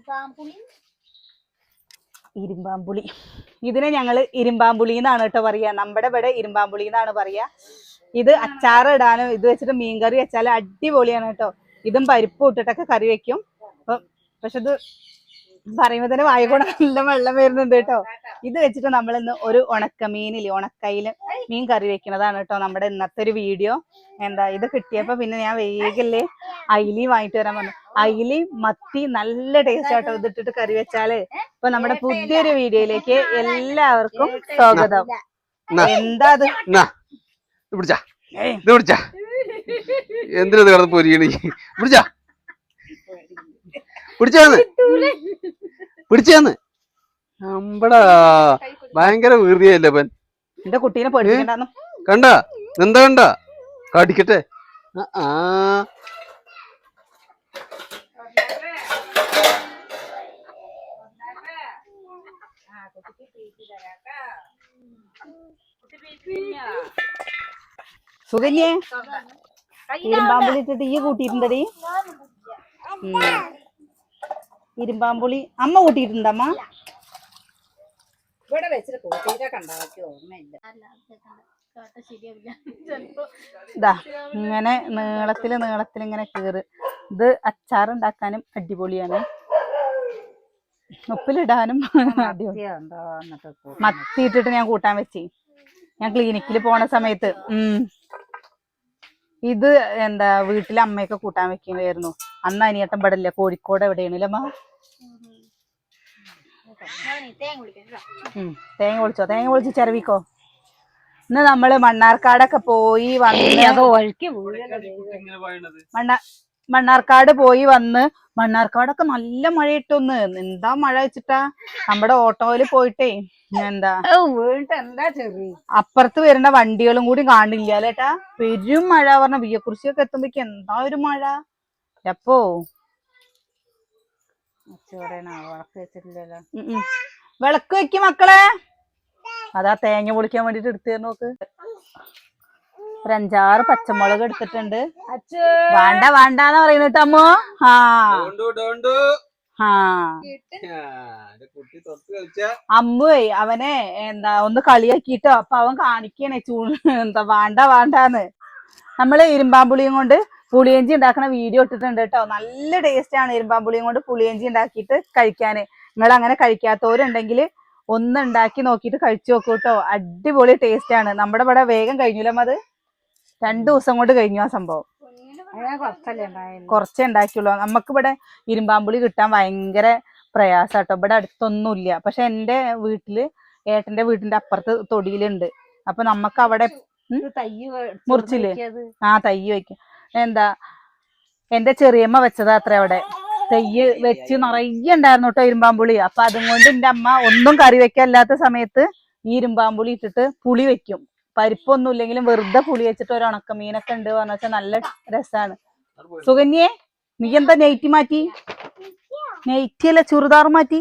ഇരുമ്പാമ്പുളി? ഇരുമ്പാമ്പുളി. ഇതിനെ ഞങ്ങൾ ഇരുമ്പാമ്പുളി എന്നാണ് കേട്ടോ പറയാ. നമ്മുടെ ഇവിടെ ഇരുമ്പാമ്പുളി എന്നാണ് പറയാ. ഇത് അച്ചാർ ഇടാനും ഇത് വെച്ചിട്ട് മീൻകറി വെച്ചാൽ അടിപൊളിയാണ് കേട്ടോ. ഇതും പരിപ്പ് ഇട്ടിട്ടൊക്കെ കറി വെക്കും. അപ്പൊ പക്ഷെ ഇത് പറയുമ്പോ തന്നെ വായകൂടെ നല്ല വെള്ളം വരുന്നുണ്ട് കേട്ടോ. ഇത് വെച്ചിട്ട് നമ്മൾ ഇന്ന് ഒരു ഉണക്കമീനിൽ ഉണക്കയിൽ മീൻ കറി വെക്കുന്നതാണ് കേട്ടോ നമ്മുടെ ഇന്നത്തെ ഒരു വീഡിയോ. എന്താ ഇത് കിട്ടിയപ്പോ പിന്നെ ഞാൻ വേഗല്ലേ അയിലി വാങ്ങിട്ട് വരാൻ പറഞ്ഞു. അയിലി മത്തി നല്ല ടേസ്റ്റ് ആട്ടോ ഇതിട്ടിട്ട് കറി വെച്ചാൽ. ഇപ്പൊ നമ്മുടെ പുതിയൊരു വീഡിയോയിലേക്ക് എല്ലാവർക്കും സ്വാഗതം. എന്താ അത്? പിടിച്ചാ. പിടിച്ചാ. എന്തിനാ കിടന്ന് പൊരിയണി? പിടിച്ചാ. പിടിച്ചാന്ന്. പിടിച്ചാന്ന്. അമ്പടാ. ഭയങ്കര വീറിയല്ലേ പൻ എന്റെ കുട്ടീനെ കണ്ട? എന്താ കണ്ട? കടിക്കട്ടെ. ആ, സുകന്യേ ഈ കൂട്ടിയിട്ടുണ്ടടി. ഇരുമ്പാമ്പുളി. അമ്മ കൂട്ടിയിട്ടുണ്ടമ്മ? ഇവിടെ വെച്ചിട്ട് ഓർമ്മയില്ല. ഇതാ ഇങ്ങനെ നീളത്തിൽ നീളത്തിൽ ഇങ്ങനെ കീറ്. ഇത് അച്ചാർ അച്ചാറുണ്ടാക്കാനും അടിപൊളിയാണ്. ഉപ്പിലിടാനും അടിപൊളി. ഉണ്ടോ എന്നൊക്കെ കൂട്ടി. മത്തി ഇട്ടിട്ട് ഞാൻ കൂട്ടാൻ വെച്ചേ. ഞാൻ ക്ലിനിക്കിൽ പോണ സമയത്ത്. ഉം. ഇത് എന്താ വീട്ടിലെ അമ്മയൊക്കെ കൂട്ടാൻ വെക്കുകയായിരുന്നു. അന്ന് അനിയട്ടൻ പടല്ല കോഴിക്കോട് എവിടെയാണല്ലേ അമ്മ? തേങ്ങ പൊളിച്ചോ? തേങ്ങ പൊളിച്ച് ചെറവിക്കോ ഇന്ന് നമ്മൾ മണ്ണാർക്കാടൊക്കെ പോയി വന്ന് മണ്ണാർ മണ്ണ മണ്ണാർക്കാട് പോയി വന്ന് മണ്ണാർക്കാടൊക്കെ നല്ല മഴ ഇട്ടൊന്ന് എന്താ മഴ വെച്ചിട്ടാ? നമ്മുടെ ഓട്ടോയിൽ പോയിട്ടേ എന്താ? എന്താ ചെറിയ അപ്പുറത്ത് വരുന്ന വണ്ടികളും കൂടി കാണില്ല അല്ലേട്ടാ പെരും മഴ പറഞ്ഞ വിയക്കുറിശിയൊക്കെ എത്തുമ്പോഴേക്ക് എന്താ ഒരു മഴ? എപ്പോ. വിളക്ക് വെക്ക് മക്കളെ. അതാ തേങ്ങ പൊളിക്കാൻ വേണ്ടിട്ട് എടുത്തു നോക്ക്. ഒരു അഞ്ചാറ് പച്ചമുളക് എടുത്തിട്ടുണ്ട്. വേണ്ട വേണ്ടെന്ന് പറയുന്നത് അമ്മോ ആ. ആ. കുട്ടി തൊട്ട് കളിച്ച. അമ്മുവേ അവനെ എന്താ ഒന്ന് കളിയാക്കിട്ടോ. അപ്പൊ അവൻ കാണിക്കണേ ചൂ എന്താ വേണ്ട വേണ്ടാന്ന്. നമ്മൾ ഇരുമ്പാമ്പുളിയും കൊണ്ട് പുളിയഞ്ചി ഉണ്ടാക്കണ വീഡിയോ ഇട്ടിട്ടുണ്ട് കേട്ടോ. നല്ല ടേസ്റ്റ് ആണ് ഇരുമ്പാമ്പുളിയും കൊണ്ട് പുളിയഞ്ചി ഉണ്ടാക്കിയിട്ട് കഴിക്കാന്. നിങ്ങൾ അങ്ങനെ കഴിക്കാത്തവരുണ്ടെങ്കിൽ ഒന്ന് ഉണ്ടാക്കി നോക്കിയിട്ട് കഴിച്ചു നോക്കൂ കേട്ടോ. അടിപൊളി ടേസ്റ്റ് ആണ്. നമ്മുടെ ഇവിടെ വേഗം കഴിഞ്ഞില്ല അത്? രണ്ടു ദിവസം കൊണ്ട് കഴിഞ്ഞു ആ സംഭവം. കുറച്ചേ ഉണ്ടാക്കിയുള്ളൂ നമുക്കിവിടെ ഇരുമ്പാമ്പുളി കിട്ടാൻ ഭയങ്കര പ്രയാസാട്ടോ. ഇവിടെ അടുത്തൊന്നുമില്ല. പക്ഷെ എന്റെ വീട്ടിൽ ഏട്ടന്റെ വീടിന്റെ അപ്പുറത്ത് തൊടിയിലുണ്ട്. അപ്പൊ നമുക്ക് അവിടെ മുറിച്ചിൽ മുറിച്ചില്ലേ? ആ തയ്യ് വെക്കും എന്താ എന്റെ ചെറിയമ്മ വെച്ചതാ അത്ര അവിടെ. തെയ്യ് വെച്ച് നിറയെ ഉണ്ടായിരുന്നു കേട്ടോ ഇരുമ്പാമ്പുളി. അപ്പൊ അതും കൊണ്ട് എന്റെ അമ്മ ഒന്നും കറി വെക്കാല്ലാത്ത സമയത്ത് ഈ ഇരുമ്പാമ്പുളി ഇട്ടിട്ട് പുളി വെക്കും പരിപ്പൊന്നും ഇല്ലെങ്കിലും വെറുതെ പുളി വെച്ചിട്ട് ഒരു ഉണക്കമീനൊക്കെ ഉണ്ട് പറഞ്ഞ വെച്ചാൽ നല്ല രസാണ്. സുകന്യെ നീ എന്താ നെയ്റ്റി മാറ്റി? നെയ്റ്റി അല്ല ചുരിദാർ മാറ്റി?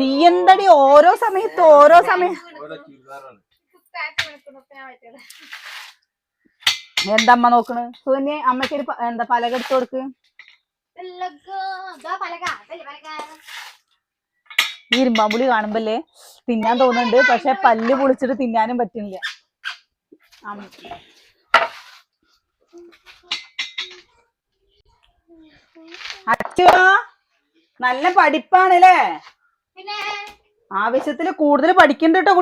നീ എന്തടി ഓരോ സമയത്ത് ഓരോ സമയം? എന്താ അമ്മ നോക്കണ്? സുകന്യെ അമ്മയ്ക്ക് എന്താ പലക എടുത്ത് കൊടുക്ക്. ഈ ഇരുമ്പാമ്പുളി കാണുമ്പല്ലേ തിന്നാൻ തോന്നുന്നുണ്ട് പക്ഷെ പല്ല് പൊളിച്ചിട്ട് തിന്നാനും പറ്റുന്നില്ല. അച്ഛോ നല്ല പഠിപ്പാണല്ലേ? പിന്നെ? ആവശ്യത്തിൽ കൂടുതൽ പഠിക്കണ്ട കേട്ടോ.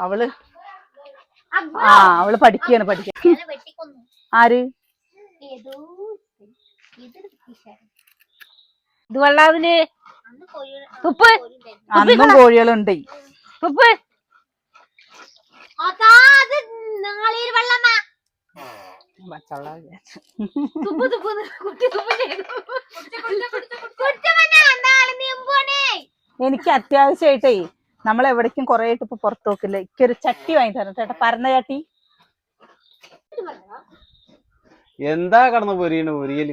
അവൾ. അബ്ബ. ആ അവൾ പഠിക്കാണ് പഠിക്ക. ആര്. ഇത് കോഴി തുപ്പ്. അന്നും കോഴികളുണ്ട്. തുപ്പ്. എനിക്ക് അത്യാവശ്യമായിട്ടേ നമ്മൾ എവിടേക്കും കൊറേ ആയിട്ട് ഇപ്പൊ പുറത്തു നോക്കില്ല? എനിക്കൊരു ചട്ടി വാങ്ങി തരണം ചേട്ടാ പരന്ന ചട്ടി. എന്താ കടന്നു പൊരിയണ പൊരിയൽ?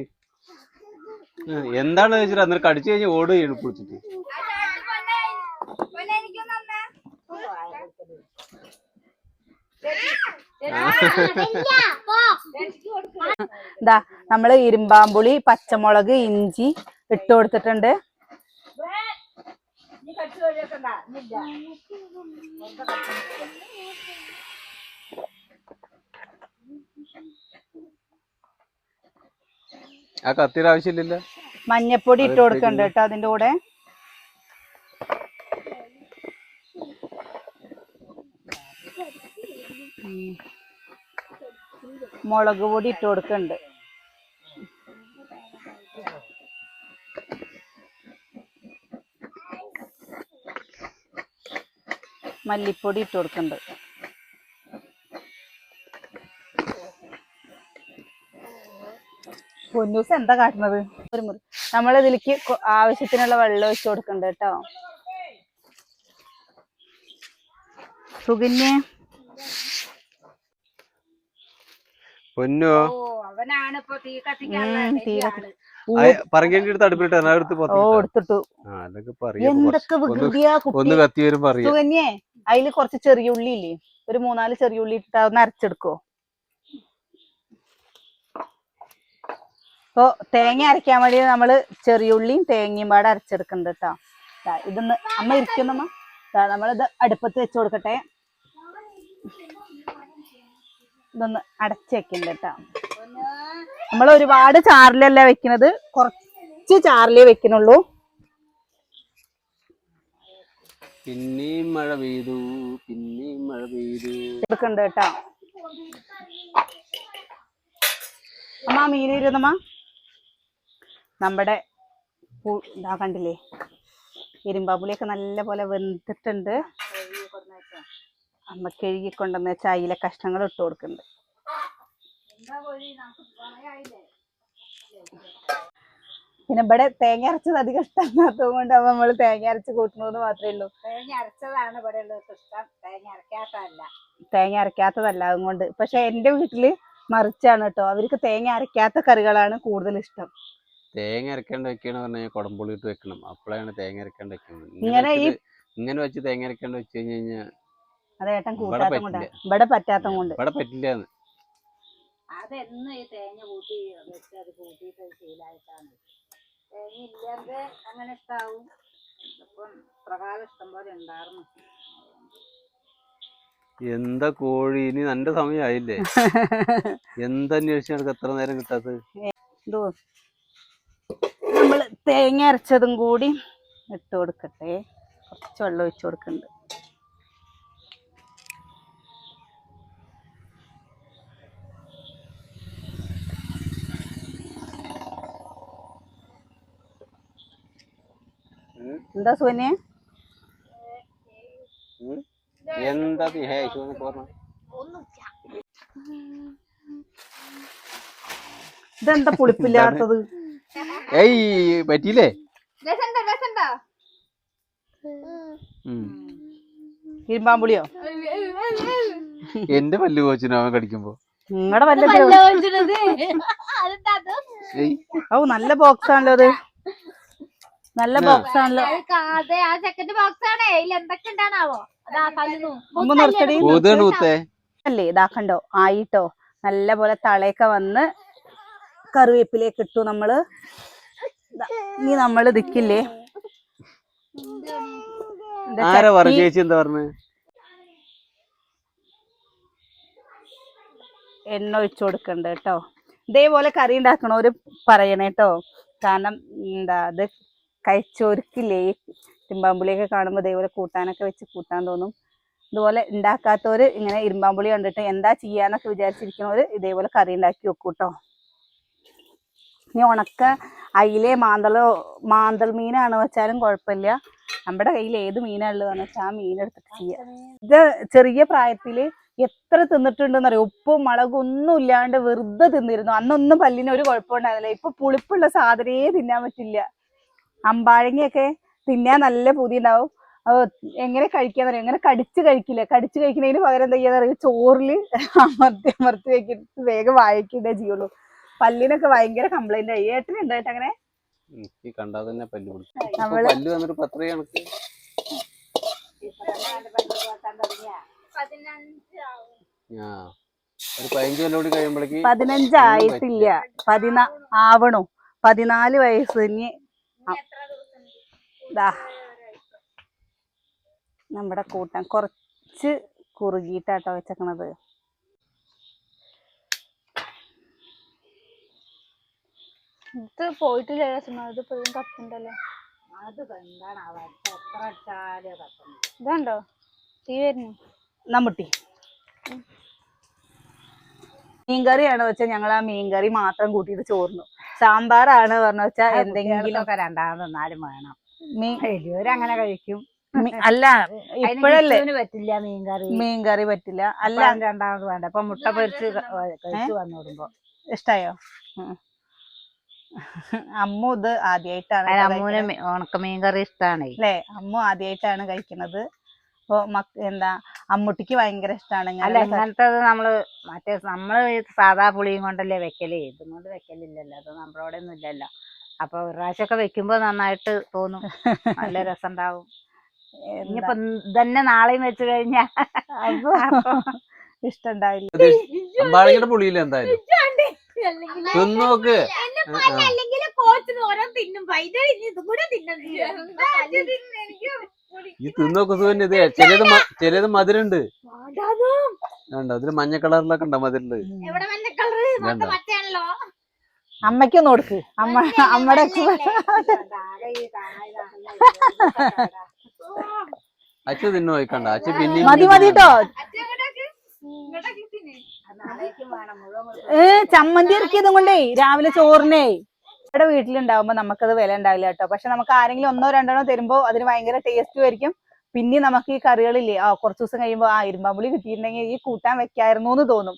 എന്താണ് ചോദിച്ചിട്ട് അന്നേരം കടിച്ചു കഴിഞ്ഞ് ഓടുകയാണ് കുളിച്ചിട്ട്. എന്താ ഇതാ നമ്മൾ ഇരുമ്പാമ്പുളി പച്ചമുളക് ഇഞ്ചി ഇട്ട് കൊടുത്തിട്ടുണ്ട്. ആ കത്തിയുടെ ആവശ്യമില്ലല്ലോ. മഞ്ഞപ്പൊടി ഇട്ട് കൊടുക്കണ്ട കേട്ടോ അതിന്റെ കൂടെ. മുളക് പൊടി ഇട്ട് കൊടുക്കണ്ട്. മല്ലിപ്പൊടി ഇട്ട് കൊടുക്കണ്ട്. പൊന്നൂസ് എന്താ കാട്ടുന്നത്? ഒരു മുറി. നമ്മൾ ഇതിലേക്ക് ആവശ്യത്തിനുള്ള വെള്ളം ഒഴിച്ചു കൊടുക്കണ്ട കേട്ടോ. പൊന്നോ? അവനാണ് ഇപ്പൊ തീ സുകന്യെ അതിൽ കുറച്ച് ചെറിയ ഉള്ളി ഇല്ലേ ഒരു മൂന്നാൽ ചെറിയ ഉള്ളി ഇട്ടാ ഒന്ന് അരച്ചെടുക്കോ ഇപ്പൊ തേങ്ങ അരയ്ക്കാൻ വേണ്ടി നമ്മൾ ചെറിയ ഉള്ളിയും തേങ്ങയും പാടെ അരച്ചെടുക്കുന്നുണ്ട് കേട്ടോ ഇതൊന്ന് അമ്മ ഇരിക്കുന്നമ്മ നമ്മളിത് അടുപ്പത്ത് വെച്ച് കൊടുക്കട്ടെ. ഇതൊന്ന് അടച്ച് വെക്കുന്നുണ്ട് കേട്ടോ നമ്മൾ ഒരുപാട് ചാറിലല്ല വെക്കുന്നത് കുറച്ച് ചാറിലേ വെക്കുന്നുള്ളൂ പിന്നെയും മഴ പെയ്തു പിന്നെയും മഴ പെയ്തു. എടുക്കണ്ട് കേട്ടോ അമ്മ മീൻ ഇരുന്നമ്മ നമ്മുടെ പൂ ഇതാ കണ്ടില്ലേ? ഇരുമ്പാപ്പുളിയൊക്കെ നല്ല പോലെ വെന്തിട്ടുണ്ട്. അമ്മ കഴുകി കൊണ്ടുവന്ന് വെച്ച അയില കഷ്ണങ്ങൾ ഇട്ട് കൊടുക്കുന്നുണ്ട്. പിന്നെ ഇവിടെ തേങ്ങ അരച്ചത് അധികം ഇഷ്ടമല്ലാത്തത് കൊണ്ട് അപ്പൊ നമ്മൾ തേങ്ങ അരച്ച് കൂട്ടണമെന്ന് മാത്രമേ ഉള്ളൂ. തേങ്ങ അരച്ചതാണ് ഇവിടെ ഇഷ്ടം. തേങ്ങ അരക്കാത്തതല്ല. തേങ്ങ അരക്കാത്തതല്ല അതുകൊണ്ട്. പക്ഷെ എന്റെ വീട്ടിൽ മറിച്ചാണ് കേട്ടോ. അവർക്ക് തേങ്ങ അരക്കാത്ത കറികളാണ് കൂടുതൽ ഇഷ്ടം. തേങ്ങ അരക്കാണ്ട് വെക്കണ പറഞ്ഞാൽ കുടംപുളി ഇട്ട് വെക്കണം. അപ്പോഴാണ് തേങ്ങ അരക്കാണ്ട് വെക്കുന്നത് ഇങ്ങനെ ഈ- ഇങ്ങനെ വെച്ച് തേങ്ങ അരക്കാണ്ട് വെച്ച് കഴിഞ്ഞ് കഴിഞ്ഞാൽ അത് ഏട്ടൻ ഇവിടെ കൂട്ടാത്തം പറ്റില്ല. ഇവിടെ പറ്റാത്തം കൊണ്ട്. ഇവിടെ പറ്റില്ല അതെന്നും ഈ തേങ്ങ കൂട്ടി വെച്ച് അത് കൂട്ടിയിട്ട് ശീലമായിട്ടാണ് തേങ്ങ ഇല്ലെങ്കിൽ അങ്ങനെ ഇഷ്ടാവും. ഇപ്പം പ്രകാരം ഇഷ്ടം പോലെ ഉണ്ടായിരുന്നു. എന്താ കോഴി? ഇനി നല്ല സമയമായില്ലേ എന്തന്വേഷിച്ച് നടക്ക്? എത്ര നേരം കിട്ടാത്തത്? ഇതോ നമ്മൾ തേങ്ങ അരച്ചതും കൂടി ഇട്ട് കൊടുക്കട്ടെ. കുറച്ച് വെള്ളം ഒഴിച്ചു കൊടുക്കുന്നുണ്ട് എന്താ പറഞ്ഞ ഇതെന്താ പുളിപ്പില്ലാത്തത്? ഏയ് പറ്റിയില്ലേ. ഇരുമ്പാമ്പുളിയോ എന്റെ പല്ല് കോച്ചിനോ അവൻ കടിക്കുമ്പോ. നിങ്ങളുടെ? ഏയ്. ഓ നല്ല ബോക്സ് ആണല്ലോ അത് നല്ല ബോക്സ് ആണല്ലോ അല്ലേ ഇതാക്കണ്ടോ ആയിട്ടോ നല്ല പോലെ തളയൊക്കെ വന്ന് കറിവേപ്പിലേക്ക് ഇട്ടു നമ്മൾ ഇനി നമ്മൾ ദിക്കില്ലേ ചേച്ചി എന്താ എണ്ണ ഒഴിച്ചു കൊടുക്കണ്ട കേട്ടോ. ഇതേപോലെ കറി ഉണ്ടാക്കണവര് പറയണേ കേട്ടോ. കാരണം എന്താ അത് കഴിച്ചോർക്കില്ലേ? ഈ കാണുമ്പോ കാണുമ്പോൾ ഇതേപോലെ കൂട്ടാനൊക്കെ വെച്ച് കൂട്ടാൻ തോന്നും. ഇതുപോലെ ഉണ്ടാക്കാത്തവര് ഇങ്ങനെ ഇരുമ്പാമ്പുളി കണ്ടിട്ട് എന്താ ചെയ്യാന്നൊക്കെ വിചാരിച്ചിരിക്കുന്നവര് ഇതേപോലെ കറി ഉണ്ടാക്കി വെക്കൂട്ടോ. കേട്ടോ ഇനി ഉണക്ക അയിലെ മാന്തളോ മാന്തൾ മീനാണ് വെച്ചാലും കുഴപ്പമില്ല. നമ്മുടെ കയ്യിൽ ഏത് മീനാണുള്ളതെന്ന് വെച്ചാൽ ആ മീൻ എടുത്തിട്ട് ഇത് ചെറിയ പ്രായത്തിൽ എത്ര തിന്നിട്ടുണ്ടെന്ന് അറിയാം ഉപ്പും മുളകും ഒന്നും ഇല്ലാണ്ട് വെറുതെ തിന്നിരുന്നു. അന്നൊന്നും പല്ലിന് ഒരു കുഴപ്പമുണ്ടായിരുന്നില്ല ഇപ്പൊ പുളിപ്പുള്ള സാധനേ തിന്നാൻ പറ്റില്ല. അമ്പാഴങ്ങയൊക്കെ തിന്നാൻ നല്ല പൂതി ഉണ്ടാവും എങ്ങനെ കഴിക്കാന്ന് അറിയാം എങ്ങനെ കടിച്ച് കഴിക്കില്ല? കടിച്ച് കഴിക്കുന്നതിന് പകരം എന്താ ചെയ്യാന്ന് അറിയാം ചോറിൽ അമർത്തി അമർത്തി വെക്കിട്ട് വേഗം വായിക്കിട്ടേ ചെയ്യുള്ളൂ. പല്ലിനൊക്കെ ഭയങ്കര കംപ്ലൈന്റ് ആയി ഏട്ടനുണ്ടോ ഏട്ടാ അങ്ങനെ? എനിക്ക് കണ്ടാ തന്നെ പല്ല് പിടിക്കും പല്ല് വന്നിട്ട് പത്ര കണക്ക്. ആ ഒരു പതിനഞ്ച് കൊല്ലം കൂടി കഴിയുമ്പോഴേക്ക് പതിനഞ്ചായിട്ടില്ല. പതിനാ ആവണു. പതിനാല് വയസ്സ് ഇനി നമ്മുടെ കൂട്ടം കുറച്ച് കുറുകിയിട്ടാട്ടോ വെച്ചേക്കണത്. ഇത് പോയിട്ടില്ല ഇത് ഇപ്പോഴും കത്തുണ്ടല്ലോ അത് എന്താണ് അവ? എത്ര അടിച്ചാലും കത്തുന്നു ഇതുണ്ടോ? തീ വരുന്നു. നമ്മുട്ടി മീൻകറിയാണ് വെച്ചാൽ ഞങ്ങൾ ആ മീൻകറി മാത്രം കൂട്ടിയിട്ട് ചോർന്നു സാമ്പാറാണ് പറഞ്ഞ വെച്ചാൽ എന്തെങ്കിലും ഒക്കെ രണ്ടാമത് എന്നാലും വേണം. മീൻ വലിയവര് അങ്ങനെ കഴിക്കും. അല്ല ഇപ്പോഴല്ലേ? പറ്റില്ല മീൻകറി. മീൻകറി പറ്റില്ല. അല്ല. രണ്ടാമത് വേണ്ട. അപ്പൊ മുട്ട പൊരിച്ച് കഴിച്ചു വന്നിടുമ്പോ ഇഷ്ടായോ? ഉം. അമ്മു ഇത് ആദ്യമായിട്ടാണ് അമ്മൂന് ഉണക്കമീൻ കറി ഇഷ്ടാണേ. അല്ലേ അമ്മു ആദ്യമായിട്ടാണ് കഴിക്കുന്നത് അപ്പൊ മക്ക എന്താ അമ്മുട്ടിക്ക് ഭയങ്കര ഇഷ്ടമാണ് അല്ല ഇങ്ങനത്തെ നമ്മൾ മറ്റേ നമ്മൾ സാധാ പുളിയും കൊണ്ടല്ലേ വെക്കൽ. ഇതും കൊണ്ട് വെക്കലില്ലല്ലോ. അത് നമ്മളോടെ ഒന്നും ഇല്ലല്ലോ. അപ്പൊ ഒരു പ്രാവശ്യമൊക്കെ വെക്കുമ്പോ നന്നായിട്ട് തോന്നും. നല്ല രസം ഉണ്ടാവും ഇനിയിപ്പൊ തന്നെ നാളെയും വെച്ച് കഴിഞ്ഞാ. ഇഷ്ടം ഇഷ്ടണ്ടാവില്ല. പുളിയില്ല എന്തായാലും തിന്നു നോക്ക് അല്ലെങ്കിൽ കോച്ചിന് ഓരോ തിന്നും പൈതൽ ഇനി ഇതും കൂടെ തിന്നും ഈ തിന്നൊക്കെ സുഖം ഇത് ചിലത് ചിലത് മധുരണ്ട് വേണ്ട അതിൽ മഞ്ഞ കളറിലൊക്കെ ഉണ്ടോ മധുരണ്ട് എവിടെ മഞ്ഞ കളറ് വേണ്ട അമ്മയ്ക്കൊന്ന് കൊടുക്ക് അമ്മ അമ്മടെ അച്ഛ തിന്നു നോക്കണ്ട അച്ഛ പിന്നെ മതി മതി കേട്ടോ ഏ ചമ്മന്തി ഇറക്കിയതും കൊണ്ടേ രാവിലെ ചോറിനേ. ഇവിടെ വീട്ടിലുണ്ടാവുമ്പോ നമുക്കത് വില ഉണ്ടാവില്ല കേട്ടോ. പക്ഷെ നമുക്ക് ആരെങ്കിലും ഒന്നോ രണ്ടെണ്ണോ തരുമ്പോ അതിന് ഭയങ്കര ടേസ്റ്റ് ആയിരിക്കും. പിന്നെ നമുക്ക് ഈ കറികളില്ലേ ആ കുറച്ച് ദിവസം കഴിയുമ്പോൾ ആ ഇരുമ്പാമ്പുളി കിട്ടിയിട്ടുണ്ടെങ്കിൽ ഈ കൂട്ടാൻ വെക്കായിരുന്നു എന്ന് തോന്നും.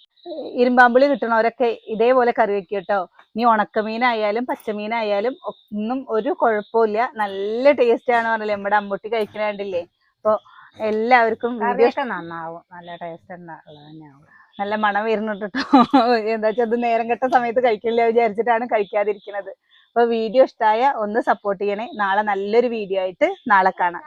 ഇരുമ്പാമ്പുളി കിട്ടണവരൊക്കെ ഇതേപോലെ കറി വെക്കും കേട്ടോ. നീ ഉണക്കമീനായാലും പച്ചമീനായാലും ഒന്നും ഒരു കുഴപ്പമില്ല നല്ല ടേസ്റ്റ് ആണ് പറഞ്ഞില്ലേ നമ്മുടെ അമ്മൂട്ടി കഴിക്കണേണ്ടില്ലേ അപ്പൊ എല്ലാവർക്കും വീഡിയോ നന്നാവും. നല്ല ടേസ്റ്റ് തന്നെയാവും നല്ല മണം വരുന്നുണ്ട് കേട്ടോ എന്താ വെച്ചാൽ അത് നേരം കെട്ട സമയത്ത് കഴിക്കില്ല വിചാരിച്ചിട്ടാണ് കഴിക്കാതിരിക്കുന്നത് അപ്പൊ വീഡിയോ ഇഷ്ടമായ ഒന്ന് സപ്പോർട്ട് ചെയ്യണേ. നാളെ നല്ലൊരു വീഡിയോ ആയിട്ട് നാളെ കാണാം.